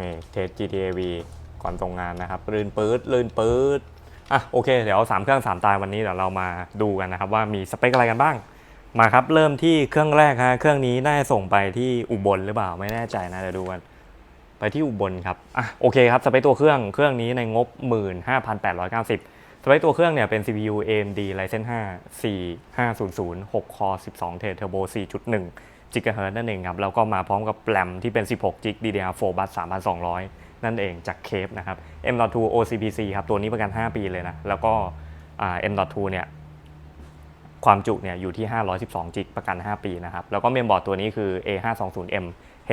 นี่เทส GTA V ก่อนส่งงานนะครับ ลื่นปื๊ดลื่นปื๊ดอะโอเค เดี๋ยวสามเครื่องสามตายวันนี้เดี๋ยวเรามาดูกันนะครับ ว่ามีสเปคอะไรกันบ้าง มาครับ เริ่มที่เครื่องแรกฮะเครื่องนี้น่าจะส่งไปที่อุบลหรือเปล่าไม่แน่ใจนะเดี๋ยวดูกันไปที่อุบลครับอะโอเคครับสเปคตัวเครื่องเครื่องนี้ในงบ 15,890สเปคตัวเครื่องเนี่ยเป็น CPU AMD Ryzen 5 4500 6 Core 12 t h Turbo 4.1 GHz นั่นเองครับแล้วก็มาพร้อมกับแรมที่เป็น 16 GB DDR4 bus 3200 นั่นเองจากเคปนะครับ M.2 OCPC ครับตัวนี้ประกัน 5 ปีเลยนะ แล้วก็ M.2 เนี่ยความจุเนี่ยอยู่ที่ 512 จิกประกัน 5 ปีนะครับ แล้วก็เมมบอร์ดตัวนี้คือ A520M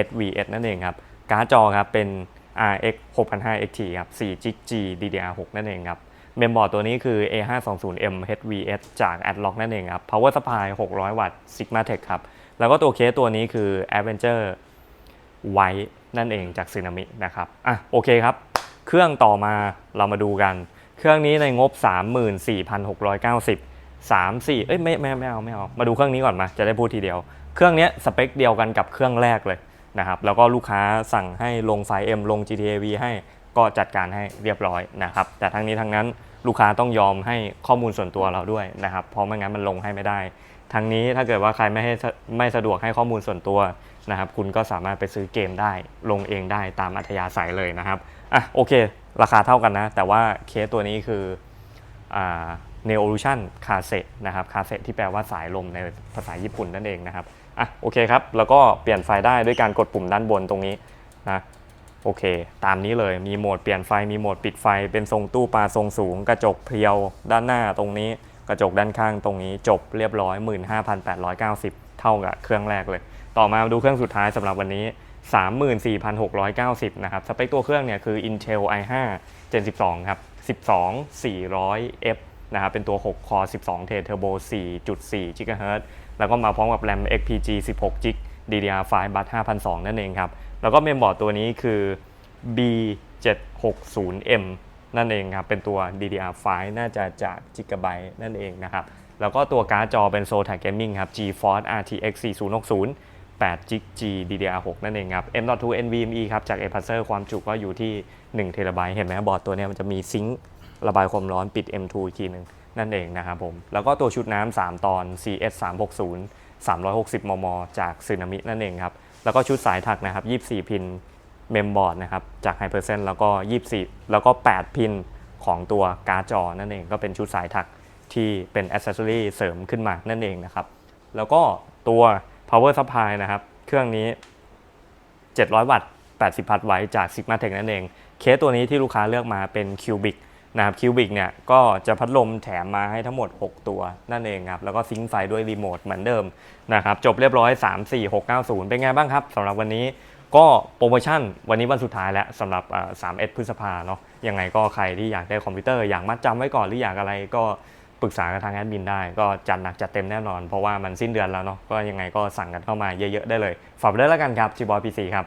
HVS นั่นเองครับ การ์ดจอครับเป็น RX 6005 XT ครับ4จิก G DDR6 นั่นเองครับ เมมบอร์ดตัวนี้คือ A520M HVS จาก Adlock นั่นเองครับ Power Supply 600 วัตต์ Sigmatech ครับ แล้วก็ตัวเคสตัวนี้คือ Avenger White นั่นเองจากซึนามินะครับอะโอเคครับ เครื่องต่อมาเรามาดูกัน เครื่องนี้ในงบ 34,690 3 4เอ้ยไม่ไม่ไม่เอาไม่เอามาดูเครื่องนี้ก่อนมาจะได้พูดทีเดียว เครื่องนี้สเปคเดียวกันกับเครื่องแรกเลยนะครับแล้วก็ลูกค้าสั่งให้ลงไฟล์ M ลง GTA V ให้ก็จัดการให้เรียบร้อยนะครับแต่ทั้งนี้ทั้งนั้น ลูกค้าต้องยอมให้ข้อมูลส่วนตัวเราด้วยนะครับเพราะไม่งั้นมันลงให้ไม่ได้ ทั้งนี้ถ้าเกิดว่าใครไม่ให้ไม่สะดวกให้ข้อมูลส่วนตัวนะครับ คุณก็สามารถไปซื้อเกมได้ ลงเองได้ตามอัธยาศัยเลยนะครับอะโอเค ราคาเท่ากันนะ แต่ว่าเคสตัวนี้คืออ่า Neolution c a s e นะครับ c a s e ที่แปลว่าสายลมในภาษาญี่ปุ่นนั่นเองนะครับอะโอเคครับ แล้วก็เปลี่ยนไฟได้ด้วยการกดปุ่มด้านบนตรงนี้นะ โอเค ตามนี้เลยมีโหมดเปลี่ยนไฟมีโหมดปิดไฟ เป็นทรงตู้ปลาทรงสูง กระจกเพรียวด้านหน้าตรงนี้ กระจกด้านข้างตรงนี้จบเรียบร้อย 15,890 เท่ากับเครื่องแรกเลย ต่อมาดูเครื่องสุดท้ายสำหรับวันนี้ 34,690 นะครับ สเปคตัวเครื่องเนี่ยคือ Intel i5 Gen 12 ครับ 12 400F นะครับเป็นตัว6 Core 12 t Turbo 4.4 GHz แล้วก็มาพร้อมกับ RAM XPG 16 g DDR5 Bus 5,200 นั่นเองครับ แล้วก็เมมบอร์ดตัวนี้คือ B760M นั่นเองครับ เป็นตัว DDR5 น่าจะจาก Gigabyte นั่นเองนะครับ แล้วก็ตัวการ์ดจอเป็น Zotac Gaming ครับ GeForce RTX 4060 8 g G DDR6 นั่นเองครับ M.2 NVMe ครับจาก a p a c e r ความจุก็อยู่ที่ 1 t b เห็นไหมบอร์ดตัวนี้มันจะมีซิงค์ระบายความร้อนปิด M2 อีกทีหนึ่งนั่นเองนะครับผม แล้วก็ตัวชุดน้ำ3 ตอน CS 360 360 มม จากซึนามินั่นเองครับ แล้วก็ชุดสายถักนะครับ 24 พินเมมบอร์ดนะครับจาก h y p e r s e n แล้วก็ 24 แล้วก็ 8 พินของตัวการ์ดจอนั่นเองก็เป็นชุดสายถักที่เป็น accessory เสริมขึ้นมานั่นเองนะครับ แล้วก็ตัว power supply นะครับ เครื่องนี้ 700 วัตต์ 80 พัทไว้จาก Sigmatech นั่นเอง เคสตัวนี้ที่ลูกค้าเลือกมาเป็น Cubic นะครับ Cubic เนี่ยก็จะพัดลมแถมมาให้ทั้งหมด 6 ตัวนั่นเองครับ แล้วก็ซิงค์ไฟด้วยรีโมทเหมือนเดิมนะครับจบเรียบร้อย 3 4 6 9 0 เป็นไงบ้างครับสำหรับวันนี้ก็โปรโมชั่นวันนี้วันสุดท้ายแล้วสำหรับ31พฤษภาเนาะยังไงก็ใครที่อยากได้คอมพิวเตอร์อยากมัดจำไว้ก่อนหรืออยากอะไรก็ปรึกษากับทางแอดมินได้ก็จัดหนักจัดเต็มแน่นอน เพราะว่ามันสิ้นเดือนแล้วเนาะก็ยังไงก็สั่งกันเข้ามาเยอะๆได้เลยฝากไปด้วยแล้วกันครับจีบอยพีซีครับ